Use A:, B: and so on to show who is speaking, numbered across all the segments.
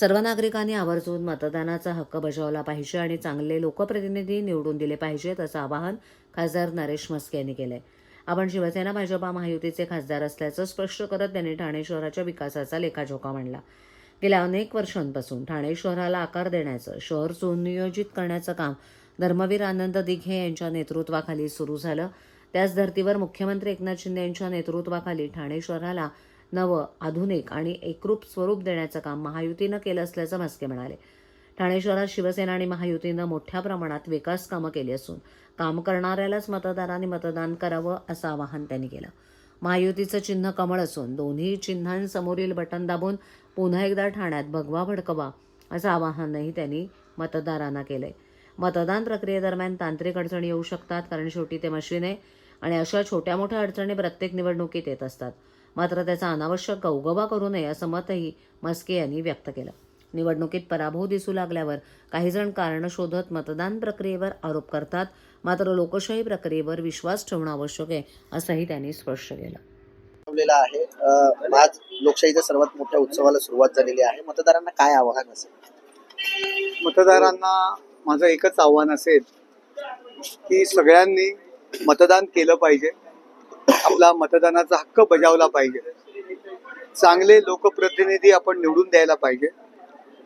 A: सर्व नागरिकांनी आवर्जून मतदानाचा हक्क बजावला पाहिजे आणि चांगले लोकप्रतिनिधी निवडून दिले पाहिजेत असं आवाहन खासदार नरेश म्हस्के यांनी केलंय. आपण शिवसेना भाजपा महायुतीचे खासदार असल्याचं स्पष्ट करत त्यांनी ठाणे शहराच्या विकासाचा लेखाजोखा मांडला. गेल्या अनेक वर्षांपासून ठाणे शहराला आकार देण्याचं शहर सुनियोजित करण्याचं काम धर्मवीर आनंद दिघे यांच्या नेतृत्वाखाली सुरू झालं. त्याच धर्तीवर मुख्यमंत्री एकनाथ शिंदे यांच्या नेतृत्वाखाली ठाणे शहराला नवं आधुनिक आणि एकरूप स्वरूप देण्याचं काम महायुतीनं केलं असल्याचं म्हस्के म्हणाले. ठाणे शहरात शिवसेना आणि महायुतीनं मोठ्या प्रमाणात विकास कामं केली असून काम करणाऱ्यालाच मतदारांनी मतदान करावं असं आवाहन त्यांनी केलं. महायुतीचं चिन्ह कमळ असून दोन्ही चिन्हांसमोरील बटन दाबून पुन्हा एकदा ठाण्यात भगवा भडकवा असं आवाहनही त्यांनी मतदारांना केलंय. मतदान प्रक्रियेदरम्यान तांत्रिक अडचणी येऊ शकतात कारण शेवटी ते मशीन आहे आणि अशा छोट्या मोठ्या अडचणी प्रत्येक निवडणुकीत येत असतात. मात्र त्याचा अनावश्यक गौगवा करू नये असं मतही मस्के यांनी व्यक्त केलं. निवडणुकीत पराभव दिसू लागल्यावर काही जण कारणं शोधत मतदान प्रक्रियेवर आरोप करतात. मात्र लोकशाही प्रक्रियेवर विश्वास ठेवणं आवश्यक आहे असंही त्यांनी स्पष्ट केलं.
B: आहे. आज लोकशाहीच्या सर्वात मोठ्या उत्सवाला सुरुवात झालेली आहे. मतदारांना काय आवाहन असेल?
C: मतदारांना माझं एकच आव्हान असेल की सगळ्यांनी मतदान केलं पाहिजे. आपला मतदानाचा हक्क बजावला पाहिजे. चांगले लोकप्रतिनिधी आपण निवडून द्यायला पाहिजे.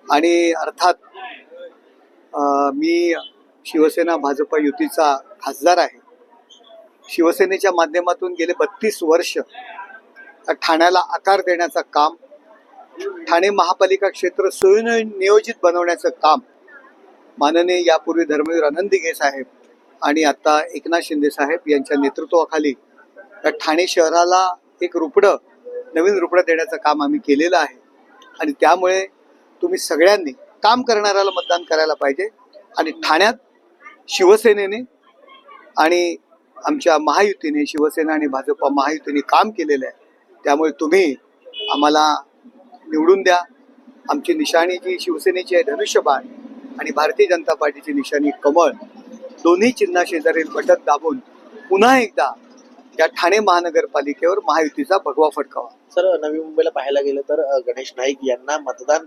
C: आणि अर्थात मी शिवसेना भाजप युतीचा खासदार आहे. शिवसेनेच्या माध्यमातून गेले बत्तीस वर्ष ठाण्याला आकार देण्याचं काम ठाणे महापालिका क्षेत्र सुनियोजित बनवण्याचं काम माननीय यापूर्वी धर्मवीर आनंद साहेब आणि आता एकनाथ शिंदे साहेब यांच्या नेतृत्वाखाली तर ठाणे शहराला एक रुपडं नवीन रुपडं देण्याचं काम आम्ही केलेलं आहे. आणि त्यामुळे तुम्ही सगळ्यांनी काम करणाऱ्याला मतदान करायला पाहिजे. आणि ठाण्यात शिवसेनेने आणि आमच्या महायुतीने शिवसेना आणि भाजपा महायुतीने काम केलेलं आहे. त्यामुळे तुम्ही आम्हाला निवडून द्या. आमची निशाणी जी शिवसेनेची आहे धनुष्यबाण आणि भारतीय जनता पार्टीची निशाणी कमळ दोन्ही चिन्हा शेजारील बटन दाबून पुन्हा एकदा त्या ठाणे महानगरपालिकेवर महायुतीचा भगवा फडकावा.
B: सर नवी मुंबईला पाहायला गेलं तर गणेश नाईक यांना मतदान